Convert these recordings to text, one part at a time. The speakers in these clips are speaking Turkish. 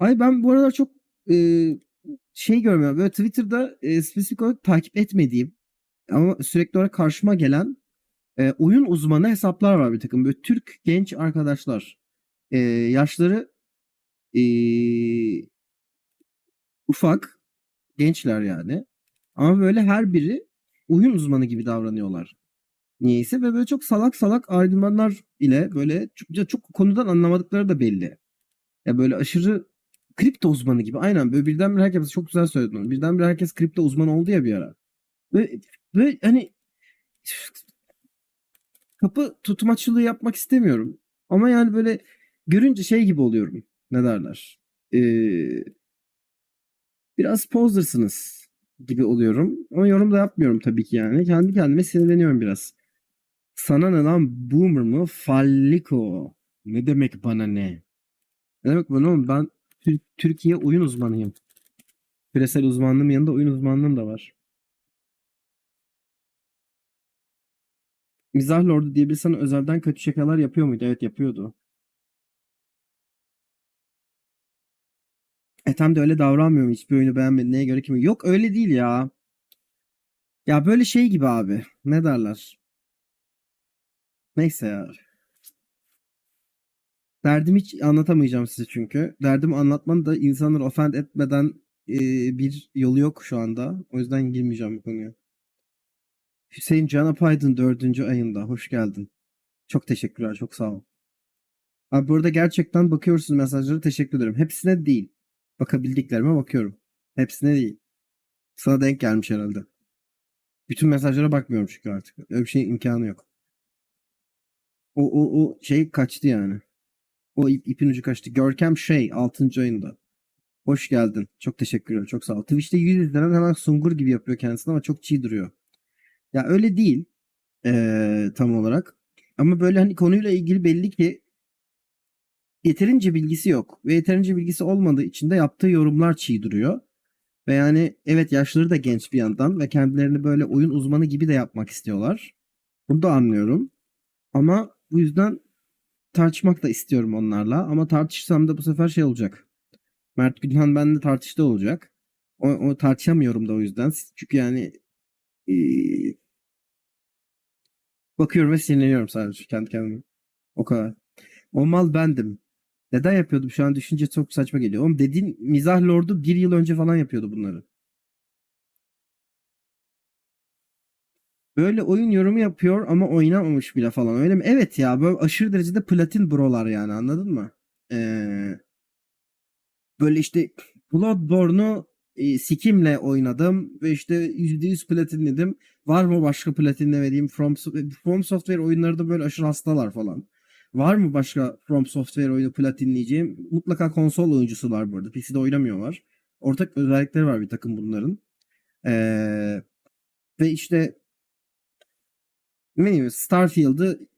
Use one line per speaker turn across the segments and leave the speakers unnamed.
Ay ben bu aralar çok e, şey görmüyorum. Böyle Twitter'da e, spesifik olarak takip etmediğim ama sürekli olarak karşıma gelen e, oyun uzmanı hesaplar var bir takım. Böyle Türk genç arkadaşlar. E, yaşları e, ufak. Gençler yani. Ama böyle her biri oyun uzmanı gibi davranıyorlar. Niyeyse ve böyle çok salak salak argümanlar ile böyle çok, çok konudan anlamadıkları da belli. Ya böyle aşırı kripto uzmanı gibi. Aynen böyle birdenbire herkes çok güzel söyledin onu. Birdenbire herkes kripto uzmanı oldu ya bir ara. Ve, ve hani kapı tutmaçlılığı yapmak istemiyorum. Ama yani böyle görünce şey gibi oluyorum. Ne derler? Ee, biraz posersınız gibi oluyorum. Ama yorum da yapmıyorum tabii ki yani. Kendi kendime sinirleniyorum biraz. Sana ne lan boomer mı? Falliko. Ne demek bana ne? Ne demek bana oğlum? Ben Türkiye oyun uzmanıyım. Küresel uzmanlığım yanında oyun uzmanlığım da var. Mizah Lordu diye bir sana özelden kötü şakalar yapıyor muydu? Evet yapıyordu. Ethem de öyle davranmıyor Hiçbir oyunu beğenmedi. Neye göre kimi? Yok öyle değil ya. Ya böyle şey gibi abi. Ne derler? Neyse ya. Derdimi hiç anlatamayacağım size çünkü. Derdimi anlatmanın da insanları offend etmeden e, bir yolu yok şu anda. O yüzden girmeyeceğim bu konuya. Hüseyin Can Apaydın dördüncü ayında. Hoş geldin. Çok teşekkürler. Çok sağ ol. Abi burada gerçekten bakıyorsunuz mesajlara teşekkür ederim. Hepsine değil. Bakabildiklerime bakıyorum. Hepsine değil. Sana denk gelmiş herhalde. Bütün mesajlara bakmıyorum çünkü artık. Öyle bir şeyin imkanı yok. O, o, o şey kaçtı yani. O ip, ipin ucu kaçtı. Görkem şey 6. ayında. Hoş geldin. Çok teşekkür ederim. Çok sağ ol. Twitch'te 100 izlenen hemen sungur gibi yapıyor kendisini ama çok çiğ duruyor. Ya öyle değil. Ee, tam olarak. Ama böyle hani konuyla ilgili belli ki yeterince bilgisi yok. Ve yeterince bilgisi olmadığı için de yaptığı yorumlar çiğ duruyor. Ve yani evet yaşları da genç bir yandan ve kendilerini böyle oyun uzmanı gibi de yapmak istiyorlar. Bunu da anlıyorum. Ama bu yüzden tartışmak da istiyorum onlarla. Ama tartışsam da bu sefer şey olacak. Mert Günhan benimle tartışta olacak. O, o tartışamıyorum da o yüzden. Çünkü yani eee, bakıyorum ve sinirleniyorum sadece kendi kendime. O kadar. O mal bendim. Neden yapıyordum şu an düşünce çok saçma geliyor. Oğlum dediğin mizah lordu bir yıl önce falan yapıyordu bunları. Böyle oyun yorumu yapıyor ama oynamamış bile falan öyle mi? Evet ya böyle aşırı derecede platin brolar yani anladın mı? Ee, böyle işte Bloodborne'u e, Sikim'le oynadım ve işte %100 platinledim. Var mı başka platinlemediğim From, From Software oyunları da böyle aşırı hastalar falan. Var mı başka From Software oyunu platinleyeceğim? Mutlaka konsol oyuncusu var burada. PC'de oynamıyorlar. Ortak özellikleri var bir takım bunların. Ee, ve işte bileyim Starfield'ı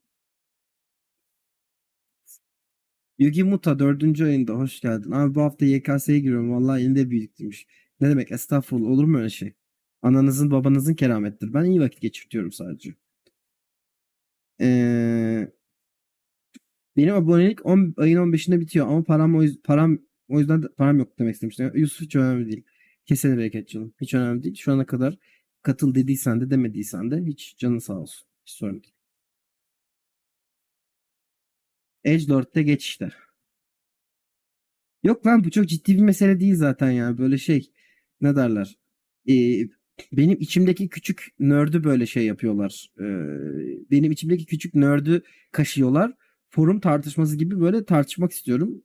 Yugi Muta 4. ayında hoş geldin. Abi bu hafta YKS'ye giriyorum. Vallahi elinde büyüktümüş. Ne demek estağfurullah olur mu öyle şey? Ananızın babanızın keramettir. Ben iyi vakit geçirtiyorum sadece. Ee, benim abonelik 10, ayın 15'inde bitiyor ama param o, yüz- param o yüzden de- param yok demek istemiştim. Yusuf hiç önemli değil. Kesene bereket canım. Hiç önemli değil. Şu ana kadar katıl dediysen de demediysen de hiç canın sağ olsun. Hiç sorun değil. Edge Lord'da geç işte. Yok lan bu çok ciddi bir mesele değil zaten ya. Böyle şey ne derler. Ee, benim içimdeki küçük nerd'ü böyle şey yapıyorlar. Ee, benim içimdeki küçük nerd'ü kaşıyorlar. Forum tartışması gibi böyle tartışmak istiyorum.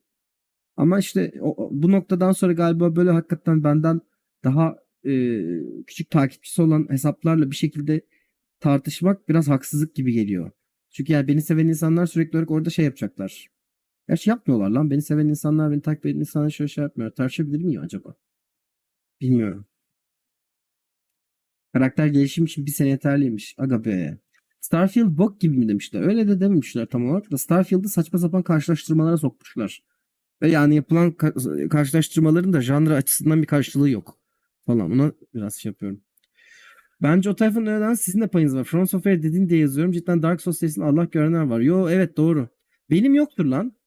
Ama işte o- bu noktadan sonra galiba böyle hakikaten benden daha e, küçük takipçisi olan hesaplarla bir şekilde tartışmak biraz haksızlık gibi geliyor. Çünkü yani beni seven insanlar sürekli olarak orada şey yapacaklar. Gerçi yapmıyorlar lan. Beni seven insanlar, beni takip eden insanlar şöyle şey yapmıyor. Tartışabilir miyim acaba? Bilmiyorum. Karakter gelişim için bir sene yeterliymiş. Aga be. Starfield bok gibi mi demişler. Öyle de dememişler tam olarak da Starfield'ı saçma sapan karşılaştırmalara sokmuşlar. Ve yani yapılan ka- karşılaştırmaların da janra açısından bir karşılığı yok. Falan. Ona biraz şey yapıyorum. Bence o tayfanın öğeden sizin de payınız var. From Software dediğin diye yazıyorum. Cidden Dark Souls serisinde Allah görenler var. Yo evet doğru. Benim yoktur lan.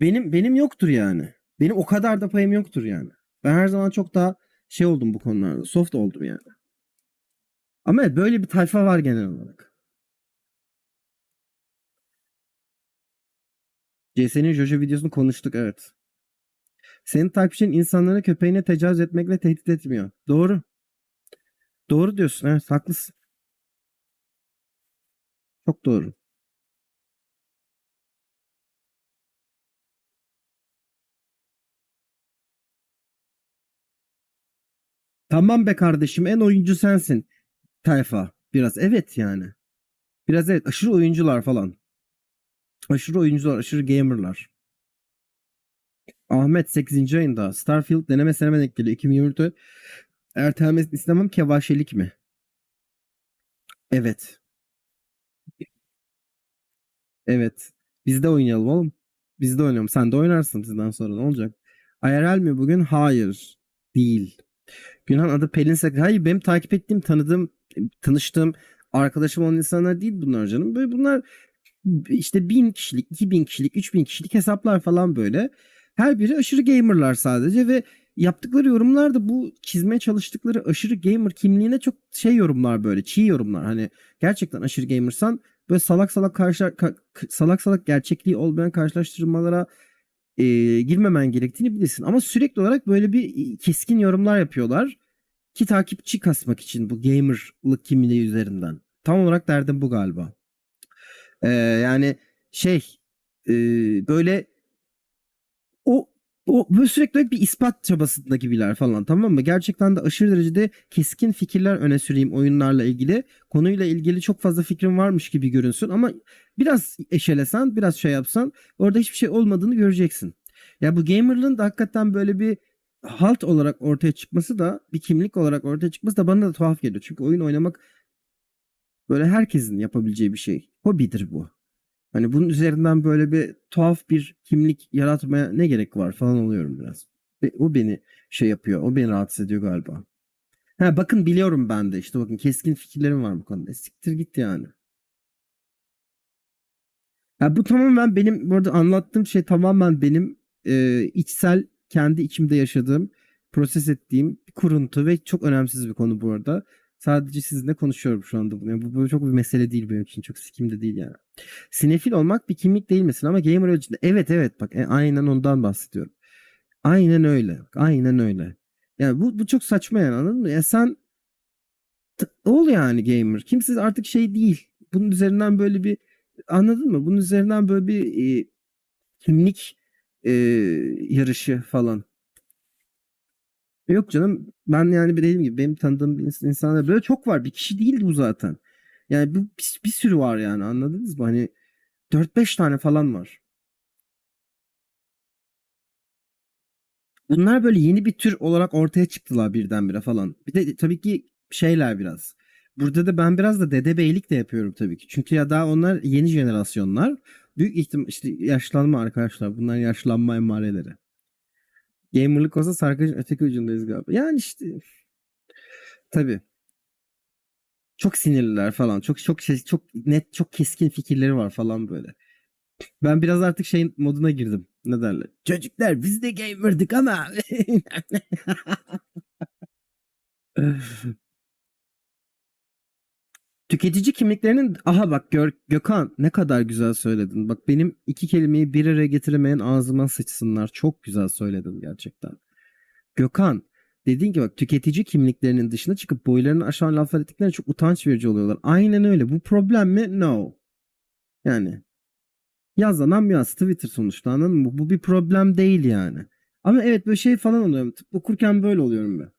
Benim benim yoktur yani. Benim o kadar da payım yoktur yani. Ben her zaman çok daha şey oldum bu konularda. Soft oldum yani. Ama evet, böyle bir tayfa var genel olarak. CS'nin Jojo videosunu konuştuk evet. Senin takipçinin insanları köpeğine tecavüz etmekle tehdit etmiyor. Doğru. Doğru diyorsun evet haklısın. Çok doğru. Tamam be kardeşim en oyuncu sensin. Tayfa. Biraz evet yani. Biraz evet aşırı oyuncular falan. Aşırı oyuncular, aşırı gamerlar. Ahmet 8. ayında Starfield deneme seneme denk geliyor. 2024'te ertelemesini istemem kevaşelik mi? Evet. Evet. Biz de oynayalım oğlum. Biz de oynayalım. Sen de oynarsın sizden sonra ne olacak? IRL mi bugün? Hayır. Değil. Günhan adı Pelin Sak. Hayır benim takip ettiğim, tanıdığım, tanıştığım arkadaşım olan insanlar değil bunlar canım. Böyle bunlar işte bin kişilik, iki bin kişilik, üç bin kişilik hesaplar falan böyle. Her biri aşırı gamerlar sadece ve yaptıkları yorumlar da bu çizmeye çalıştıkları aşırı gamer kimliğine çok şey yorumlar böyle. Çiğ yorumlar. Hani gerçekten aşırı gamersan böyle salak salak karşılar ka- salak salak gerçekliği olmayan karşılaştırmalara e, girmemen gerektiğini bilirsin. Ama sürekli olarak böyle bir keskin yorumlar yapıyorlar. Ki takipçi kasmak için bu gamerlık kimliği üzerinden. Tam olarak derdim bu galiba. Ee, yani şey e, böyle o böyle sürekli bir ispat çabasında gibiler falan tamam mı? Gerçekten de aşırı derecede keskin fikirler öne süreyim oyunlarla ilgili. Konuyla ilgili çok fazla fikrim varmış gibi görünsün ama biraz eşelesen, biraz şey yapsan orada hiçbir şey olmadığını göreceksin. Ya bu gamerlığın da hakikaten böyle bir halt olarak ortaya çıkması da bir kimlik olarak ortaya çıkması da bana da tuhaf geliyor. Çünkü oyun oynamak böyle herkesin yapabileceği bir şey. Hobidir bu. Hani bunun üzerinden böyle bir tuhaf bir kimlik yaratmaya ne gerek var falan oluyorum biraz. O beni şey yapıyor. O beni rahatsız ediyor galiba. Ha bakın biliyorum ben de işte bakın keskin fikirlerim var bu konuda. Siktir git yani. Ha, bu tamamen benim burada anlattığım şey tamamen benim e, içsel kendi içimde yaşadığım, proses ettiğim bir kuruntu ve çok önemsiz bir konu bu arada. Sadece sizinle konuşuyorum şu anda bunu. Yani bu böyle çok bir mesele değil benim için. Çok sikim de değil yani. Sinefil olmak bir kimlik değil misin ama gamer ölçüde. Evet evet bak e, aynen ondan bahsediyorum. Aynen öyle. Aynen öyle. Yani bu, bu çok saçma yani anladın mı? Ya sen ol yani gamer. Kimse artık şey değil. Bunun üzerinden böyle bir anladın mı? Bunun üzerinden böyle bir e, kimlik e, yarışı falan. Yok canım ben yani dediğim gibi benim tanıdığım ins- insanlar böyle çok var. Bir kişi değildi bu zaten. Yani bir, bir, bir sürü var yani anladınız mı? Hani 4-5 tane falan var. Bunlar böyle yeni bir tür olarak ortaya çıktılar birdenbire falan. Bir de tabii ki şeyler biraz. Burada da ben biraz da dedebeylik de yapıyorum tabii ki. Çünkü ya daha onlar yeni jenerasyonlar. Büyük ihtimal işte yaşlanma arkadaşlar. Bunlar yaşlanma emareleri. Gamerlık olsa sarkacın öteki ucundayız galiba. Yani işte tabii. Çok sinirliler falan. Çok çok şey, çok net, çok keskin fikirleri var falan böyle. Ben biraz artık şey moduna girdim. Ne derler? Çocuklar biz de gamerdık ama. Tüketici kimliklerinin aha bak Gör, Gökhan ne kadar güzel söyledin. Bak benim iki kelimeyi bir araya getiremeyen ağzıma sıçsınlar. Çok güzel söyledin gerçekten. Gökhan dedin ki bak tüketici kimliklerinin dışına çıkıp boylarını aşan laflar ettiklerinde çok utanç verici oluyorlar. Aynen öyle. Bu problem mi? No. Yani yaz anam yaz Twitter sonuçta anladın mı? Bu bir problem değil yani. Ama evet böyle şey falan oluyorum. Tıp okurken böyle oluyorum ben.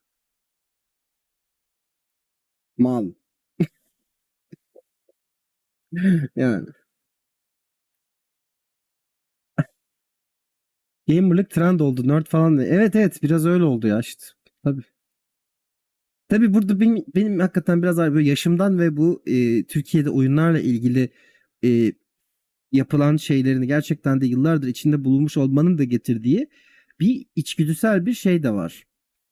Mal. yani. Gamerlık trend oldu. Nerd falan. da- Evet evet biraz öyle oldu ya işte. Tabii. Tabii burada benim, benim hakikaten biraz böyle yaşımdan ve bu e, Türkiye'de oyunlarla ilgili e, yapılan şeylerini gerçekten de yıllardır içinde bulunmuş olmanın da getirdiği bir içgüdüsel bir şey de var.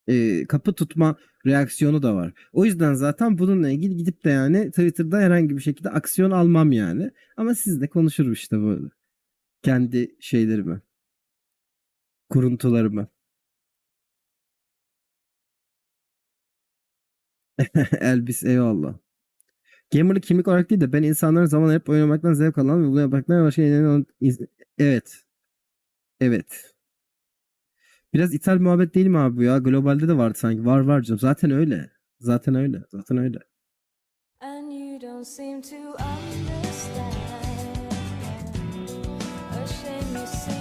E, kapı tutma reaksiyonu da var. O yüzden zaten bununla ilgili gidip de yani Twitter'da herhangi bir şekilde aksiyon almam yani. Ama sizle konuşurum işte böyle. Kendi şeylerimi. kuruntularımı. Elbis eyvallah. Gamer'ı kimlik olarak değil de ben insanların zaman ayırıp oynamaktan zevk alan ve bunu yapmaktan başka şeylerin Evet. Evet. Biraz ithal muhabbet değil mi abi bu ya? Globalde de vardı sanki. Var var canım. Zaten öyle. Zaten öyle. Zaten öyle.
And you don't seem to understand. A shame you seem